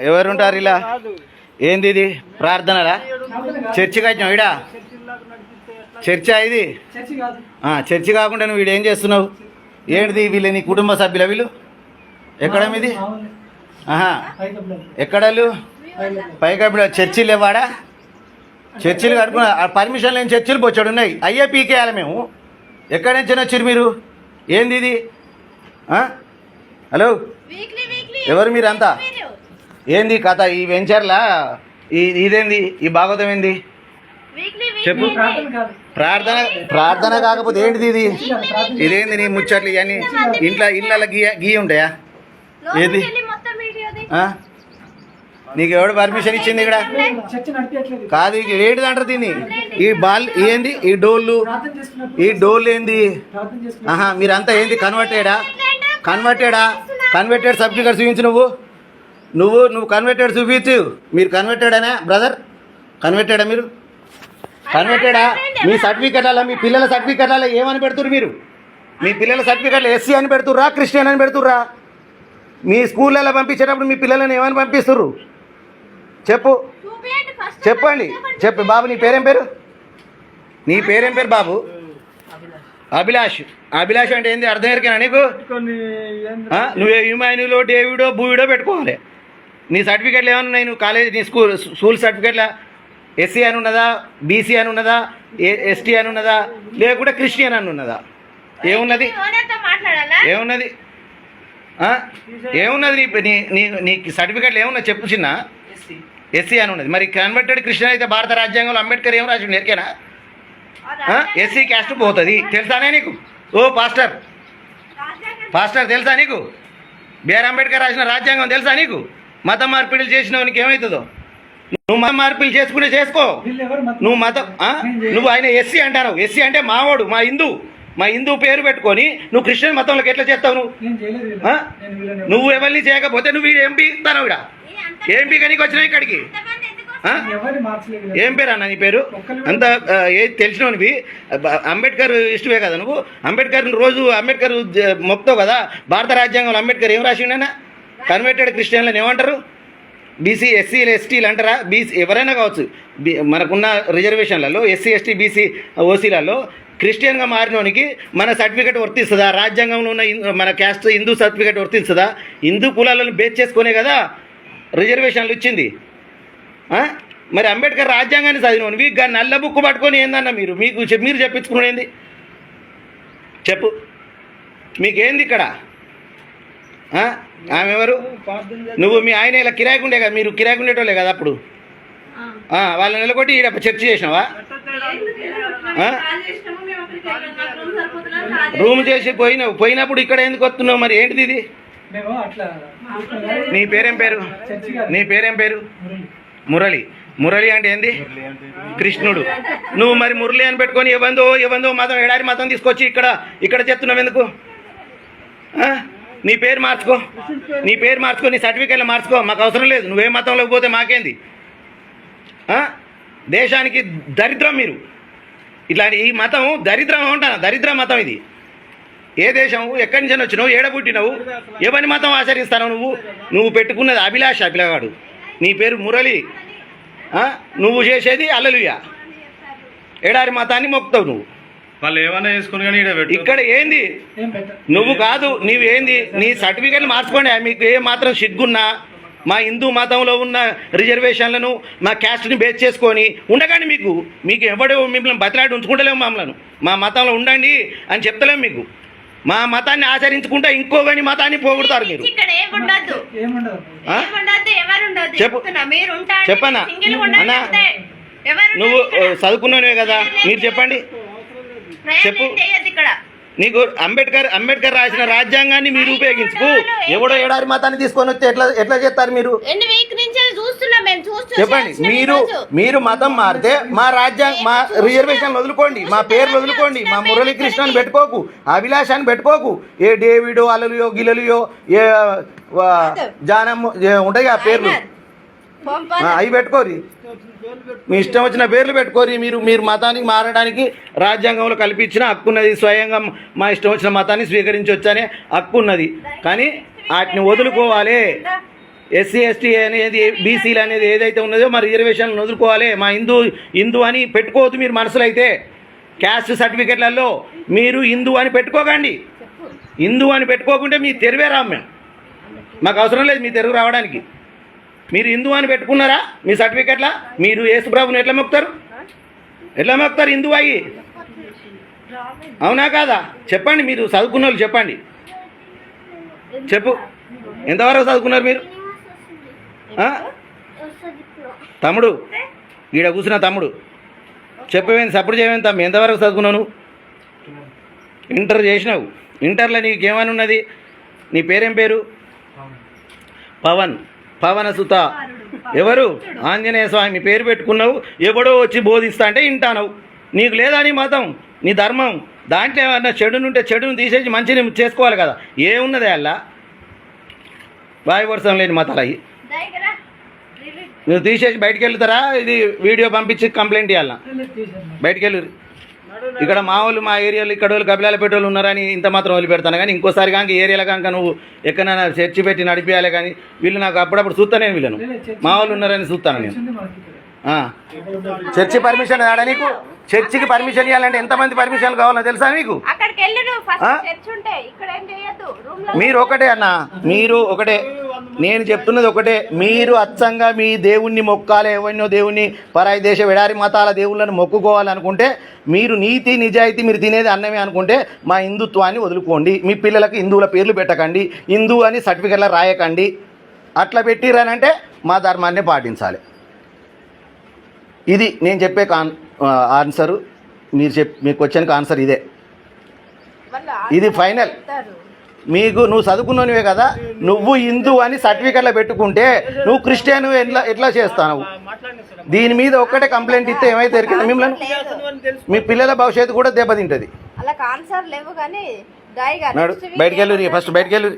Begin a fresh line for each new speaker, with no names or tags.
ఎవరుంటారు ఇలా? ఏంది ఇది? ప్రార్థనలా? చర్చికి వచ్చినావు ఇడా చర్చా ఇది?
చర్చి కాదు.
ఆ, చర్చి కాకుండా నువ్వు వీడు ఏం చేస్తున్నావు? ఏంటిది వీళ్ళు నీ కుటుంబ సభ్యుల వీళ్ళు? ఎక్కడ మీది. ఆహా. ఎక్కడలు
పైకి.
పైగా ఇప్పుడు చర్చిలు ఇవ్వాడా చర్చిలు కట్టుకున్న పర్మిషన్ లేని చర్చిలు బొచ్చాడు ఉన్నాయి. అయ్యే పీకేయాలి మేము. ఎక్కడి నుంచి వచ్చారు మీరు? ఏంది ఇది? ఆ? హలో?
వీక్లీ వీక్లీ
ఎవరు మీరంతా? ఏంది కథ? ఈ వెంచర్లా? ఈ ఇదేంది? ఈ భాగవతం ఏంది?
వీక్లీ
చెప్పు.
ప్రార్థన కాదు.
ప్రార్థన ప్రార్థన కాకపోతే ఏంటిది ఇది? ఇదేంది నీ ముచ్చట్లు ఇవన్నీ? ఇంట్లో ఇళ్ళ గీ గీ ఉంటాయా? ఏది?
మొత్తం వీడియోది
ఆ? నీకు ఎవడు పర్మిషన్ ఇచ్చింది ఇక్కడ? కాదు ఇక ఏంటిది అంటారు దీన్ని? ఈ బాల్ ఏంది? ఈ డోళ్ళు? ఈ డోళ్ళు ఏంది? ఆహా మీరంతా ఏంది? కన్వర్టెడా కన్వర్టెడా కన్వర్టెడ్ సర్టిఫికేట్ చూపించు నువ్వు. నువ్వు నువ్వు కన్వర్టెడ్ చూపించు మీరు కన్వర్టెడనా బ్రదర్ కన్వర్టెడా మీరు? కన్వర్టెడా మీ సర్టిఫికెట్ల మీ పిల్లల సర్టిఫికెట్ల ఏమని పెడుతురు మీరు? మీ పిల్లల సర్టిఫికెట్లు ఎస్సీ అని పెడుతుర్రా క్రిస్టియన్ అని పెడుతుర్రా? మీ స్కూళ్ళలో పంపించేటప్పుడు మీ పిల్లలను ఏమని పంపిస్తుర్రు? చెప్పు. చెప్పండి. చెప్పు. బాబు నీ పేరేం పేరు? నీ పేరేం పేరు బాబు? అభిలాష్. అభిలాష్ అంటే ఏంది? అర్థం ఎరికేనా నీకు? నువ్వు యుమాయినిలో డేవిడో బూవిడో పెట్టుకోవాలి. నీ సర్టిఫికెట్లు ఏమన్నా ఉన్నాయి? నువ్వు కాలేజ్ నీ స్కూల్ స్కూల్ సర్టిఫికెట్ల? ఎస్సీ అని ఉన్నదా? బీసీ అని ఉన్నదా? ఎస్టీ అని ఉన్నదా? లేకుంటే క్రిస్టియన్ అని ఉన్నదా? ఏమున్నది? ఏమున్నది? ఆ? ఏమున్నది నీ నీ నీ నీకు సర్టిఫికెట్లు ఏమున్నా చెప్పు చిన్న. ఎస్సీ. అని ఉన్నది. మరి కన్వర్టెడ్ క్రిస్టియన్ అయితే భారత రాజ్యాంగంలో అంబేద్కర్ ఏం రాసిండు? ఎరికేనా ఎస్సీ క్యాస్ట్ పోతుంది. తెలుసానే నీకు? ఓ పాస్టర్. పాస్టర్ తెలుసా నీకు? బిఆర్ అంబేద్కర్ రాసిన రాజ్యాంగం తెలుసా నీకు? మత మార్పిడిలు చేసినవనికి ఏమవుతుందో నువ్వు మత మార్పిడి చేసుకునే చేసుకో. నువ్వు మతం ఆ? నువ్వు ఆయన ఎస్సీ అంటావు ఎస్సీ అంటే మావాడు మా హిందూ. మా హిందూ పేరు పెట్టుకొని నువ్వు క్రిస్టియన్ మతంలోకి ఎట్లా చేస్తావు నువ్వు? నువ్వు ఎవరిని చేయకపోతే నువ్వు ఏం పీకుతావు ఇక్కడ ఏం పీక నీకు వచ్చినావు ఇక్కడికి. ఏం పేరు అన్న నీ పేరు? అంత ఆ, ఏ తెలిసినవి అంబేద్కర్ ఇష్టమే కదా నువ్వు? అంబేద్కర్ రోజు అంబేద్కర్ మొక్కుతావు కదా? భారత రాజ్యాంగంలో అంబేద్కర్ ఏం రాసిండనా కన్వర్టెడ్ క్రిస్టియన్లను ఏమంటారు? బీసీ ఎస్సీలు ఎస్టీలు అంటారా? బీసీ ఎవరైనా కావచ్చు మనకున్న రిజర్వేషన్లలో ఎస్సీ ఎస్టీ బీసీ ఓసీలలో క్రిస్టియన్గా మారినోనికి మన సర్టిఫికేట్ వర్తిస్తుందా? రాజ్యాంగంలో ఉన్న మన క్యాస్ట్ హిందూ సర్టిఫికేట్ వర్తిస్తుందా? హిందూ కులాలను బేస్ చేసుకునే కదా రిజర్వేషన్లు ఇచ్చింది. మరి అంబేద్కర్ రాజ్యాంగాన్ని చదివినవి గా నల్ల బుక్ పట్టుకొని ఏందన్న మీరు? మీకు మీరు చెప్పించుకునేది చెప్పు. మీకేంది ఇక్కడ? ఆమె ఎవరు? నువ్వు మీ ఆయన ఇలా కిరాయికుండే కదా మీరు కిరాయికుండేటోళ్ళే కదా అప్పుడు? ఆ, వాళ్ళని నిలబొట్టి ఈడ చర్చ చేసినావా? రూమ్ చేసి పోయినావు పోయినప్పుడు ఇక్కడ ఎందుకు వస్తున్నావు మరి? ఏంటిది ఇది? నీ పేరేం పేరు? నీ పేరేం పేరు?
మురళి.
మురళి అంటే ఏంది? కృష్ణుడు. నువ్వు మరి మురళి అని పెట్టుకొని ఎవందో ఎవందో మతం ఎడారి మతం తీసుకొచ్చి ఇక్కడ ఇక్కడ చెప్తున్నావు ఎందుకు? ఆ? నీ పేరు మార్చుకో. నీ పేరు మార్చుకో నీ సర్టిఫికేట్లు మార్చుకో. మాకు అవసరం లేదు. నువ్వే మతంలోకి పోతే మాకేంది? దేశానికి దరిద్రం మీరు. ఇట్లాంటి ఈ మతం దరిద్రం ఉంటాను దరిద్ర మతం ఇది. ఏ దేశం? ఎక్కడి నుంచి వచ్చినావు? ఏడ పుట్టినావు? ఎవరి మతం ఆచరిస్తావు నువ్వు? నువ్వు పెట్టుకున్నది అభిలాష పిల్లగాడు. నీ పేరు మురళి. నువ్వు చేసేది అల్లలుయ ఎడారి మతాన్ని మొక్కుతావు నువ్వు.
వాళ్ళు ఏమైనా కానీ
ఇక్కడ ఏంది? నువ్వు కాదు నీవు ఏంది? నీ సర్టిఫికెట్లు మార్చుకోండి. మీకు ఏ మాత్రం సిగ్గున్నా మా హిందూ మతంలో ఉన్న రిజర్వేషన్లను మా క్యాస్ట్ని బేస్ చేసుకొని ఉండగానే మీకు. మీకు ఎవడు మిమ్మల్ని బతిలాడి ఉంచుకుంటలేము మమ్మల్ని. మా మతంలో ఉండండి అని చెప్తలేము మీకు. మా మతాన్ని ఆచరించుకుంటా ఇంకో కానీ మతాన్ని పోగొడతారు మీరు. చెప్పు.
మీరు ఉంటారు
చెప్పన్నా?
సింగిల్ ఉండండి
అన్నా? నువ్వు చదువుకున్నవే కదా. మీరు చెప్పండి. చెప్పు. నీకు అంబేద్కర్ అంబేద్కర్ రాసిన రాజ్యాంగాన్ని మీరు ఉపయోగించుకు. ఎవడో ఏడారి మతాన్ని తీసుకొని వస్తే ఎట్లా ఎట్లా చేస్తారు మీరు?
ఎన్ని వీక్ నుంచి చూస్తున్నాం మేము చూస్తూ
చెప్పండి. మీరు. మీరు మతం మారితే మా రాజ్యాంగ మా రిజర్వేషన్ వదులుకోండి. మా పేర్లు వదులుకోండి. మా మురళీకృష్ణ అని పెట్టుకోకు. అభిలాష్ అని పెట్టుకోకు. ఏ డేవిడో అలలుయో గిలలుయో ఏ వా, జానమ్మ ఉంటాయి ఆ పేర్లు. అవి పెట్టుకోరి మీ ఇష్టం వచ్చిన పేర్లు పెట్టుకోరి మీరు మీరు మతానికి మారడానికి రాజ్యాంగంలో కల్పించిన హక్కు ఉన్నది. స్వయంగా మా ఇష్టం వచ్చిన మతాన్ని స్వీకరించవచ్చనే హక్కు ఉన్నది. కానీ వాటిని వదులుకోవాలి. ఎస్సీ ఎస్టీ అనేది బీసీలు అనేది ఏదైతే ఉన్నదో మరి రిజర్వేషన్లు వదులుకోవాలి. మా హిందూ హిందూ అని పెట్టుకోవద్దు మీరు మనసులో అయితే క్యాస్ట్ సర్టిఫికెట్లలో మీరు హిందూ అని పెట్టుకోకండి. హిందూ అని పెట్టుకోకుంటే మీ తెరువే రాము మేము మాకు అవసరం లేదు మీ తెరుగు రావడానికి. మీరు హిందూ అని పెట్టుకున్నారా? మీ సర్టిఫికెట్లా? మీరు యేసుప్రభుని ఎట్లా మొక్కుతారు? ఎట్లా మొక్కుతారు హిందూ అయ్యి? అవునా కాదా? చెప్పండి మీరు చదువుకున్న వాళ్ళు చెప్పండి. చెప్పు. ఎంతవరకు చదువుకున్నారు మీరు? తమ్ముడు ఈడ కూర్చున్న తమ్ముడు. చెప్పవేంది? సపోర్ట్ చేయవేంది తమ్మి? ఎంతవరకు చదువుకున్నావు? ఇంటర్ చేసినావు. ఇంటర్లో నీకు ఏమని ఉన్నది? నీ పేరేం పేరు? పవన్. పవన సుత. ఎవరు? ఆంజనేయ స్వామి పేరు పెట్టుకున్నావు. ఎవడో వచ్చి బోధిస్తా అంటే వింటానవు నీకు లేదా నీ మతం? నీ ధర్మం? దాంట్లో ఏమన్నా చెడునుంటే చెడును తీసేసి మంచిని చేసుకోవాలి కదా. ఏమున్నది అలా వాయు వర్షం లేని మతాలు అవి నువ్వు తీసేసి బయటికి వెళ్తారా? ఇది వీడియో పంపించి కంప్లైంట్ ఇవ్వాలా బయటికి వెళ్ళి. ఇక్కడ మా వాళ్ళు మా ఏరియాలో ఇక్కడ వాళ్ళు కపిలాల పెట్టోళ్ళు ఉన్నారని ఇంత మాత్రం వదిలిపెడతాను కానీ ఇంకోసారి కాక ఏరియాలో కాక నువ్వు ఎక్కడైనా చర్చి పెట్టి నడిపించాలి కానీ వీళ్ళు నాకు అప్పుడప్పుడు చూస్తానే వీళ్ళను. మా వాళ్ళు ఉన్నారని చూస్తాను నేను. చర్చి పర్మిషన్ ఆడ నీకు? చర్చికి పర్మిషన్ ఇవ్వాలంటే ఎంతమంది పర్మిషన్లు కావాలో తెలుసా నీకు?
అక్కడికి వెళ్ళి నువ్వు ఫస్ట్
ఆ?
చర్చ్ ఉంటే ఇక్కడ ఏం చేయొద్దు రూమ్లో
మీరు ఒకటే అన్న మీరు ఒకటే. నేను చెప్తున్నది ఒకటే మీరు అచ్చంగా మీ దేవుణ్ణి మొక్కాలి ఎవరినో దేవుణ్ణి పరాయి దేశ విడారి మతాల దేవుళ్ళని మొక్కుకోవాలనుకుంటే మీరు నీతి నిజాయితీ మీరు తినేది అన్నమే అనుకుంటే మా హిందుత్వాన్ని వదులుకోండి మీ పిల్లలకు హిందువుల పేర్లు పెట్టకండి హిందూ అని సర్టిఫికెట్లో రాయకండి అట్లా పెట్టిరనంటే మా ధర్మాన్ని పాటించాలి. ఇది నేను చెప్పే కాన్ ఆన్సరు మీరు చెప్ మీకు వచ్చానికి ఆన్సర్ ఇదే. ఇది ఫైనల్. మీకు నువ్వు చదువుకున్నవే కదా నువ్వు హిందూ అని సర్టిఫికెట్లో పెట్టుకుంటే నువ్వు క్రిస్టియన్ ఎట్లా ఎట్లా చేస్తావు? దీని మీద ఒక్కటే కంప్లైంట్ ఇస్తే ఏమైతే ఎరికిందా మిమ్మల్ని. మీ పిల్లల భవిష్యత్తు కూడా దెబ్బతింటది.
అలా ఆన్సర్ లేవు కానీ దాయిగా
నాడు బయటికి వెళ్ళు ఫస్ట్ బయటికి వెళ్ళు